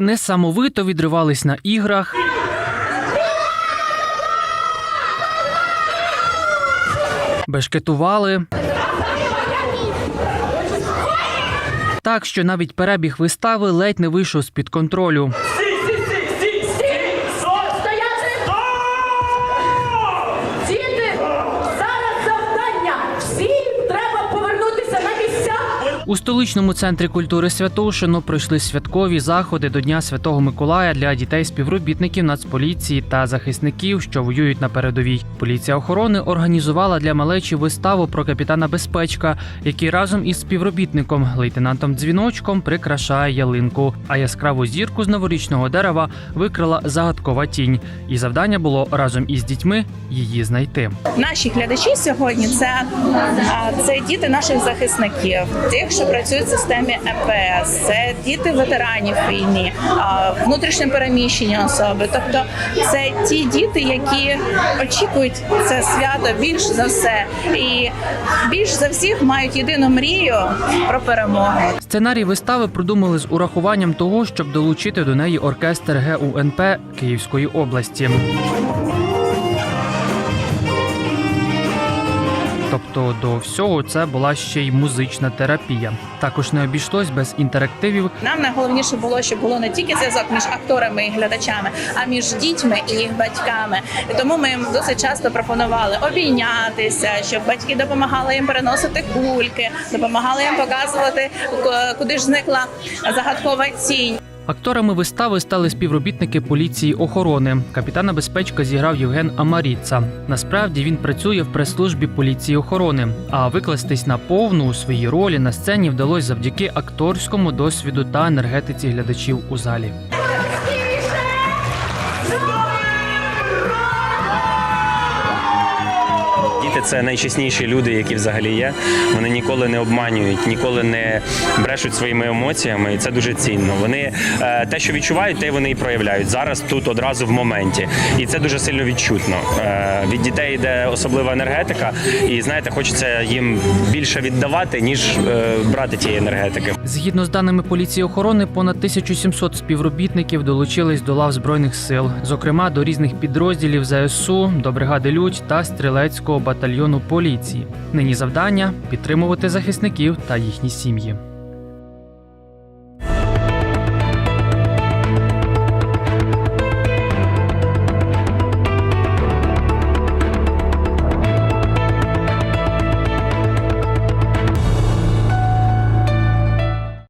несамовито відривались на іграх. Бешкетували. Так, що навіть перебіг вистави ледь не вийшов з-під контролю. У столичному центрі культури Святошино пройшли святкові заходи до Дня Святого Миколая для дітей співробітників Нацполіції та захисників, що воюють на передовій. Поліція охорони організувала для малечі виставу про капітана Безпечка, який разом із співробітником лейтенантом Дзвіночком прикрашає ялинку. А яскраву зірку з новорічного дерева викрила загадкова тінь. І завдання було разом із дітьми її знайти. Наші глядачі сьогодні це, це діти наших захисників, тих, що працюють в системі МПС, це діти ветеранів війни, а, внутрішньо переміщені особи. Тобто це ті діти, які очікують це свято більш за все, і більш за всіх мають єдину мрію про перемогу. Сценарій вистави продумали з урахуванням того, щоб долучити до неї оркестр ГУНП Київської області. Тобто до всього це була ще й музична терапія. Також не обійшлось без інтерактивів Нам найголовніше було, щоб було не тільки зв'язок між акторами і глядачами, а між дітьми і їх батьками. Тому ми їм досить часто пропонували обійнятися, щоб батьки допомагали їм переносити кульки, допомагали їм показувати, куди ж зникла загадкова тінь. Акторами вистави стали співробітники поліції охорони. Капітана безпечка зіграв Євген Амаріца. Насправді він працює в прес-службі поліції охорони. А викластись на повну у своїй ролі на сцені вдалося завдяки акторському досвіду та енергетиці глядачів у залі. Це найчесніші люди, які взагалі є. Вони ніколи не обманюють, ніколи не брешуть своїми емоціями, і це дуже цінно. Вони е, те, що відчувають, те вони і проявляють зараз, тут одразу в моменті, і це дуже сильно відчутно. Е, від дітей йде особлива енергетика, і знаєте, хочеться їм більше віддавати, ніж е, брати тієї енергетики. Згідно з даними поліції охорони, понад 1700 співробітників долучились до лав збройних сил, зокрема до різних підрозділів ЗСУ, до бригади Людь та стрілецького батальйону поліції. Нині завдання підтримувати захисників та їхні сім'ї.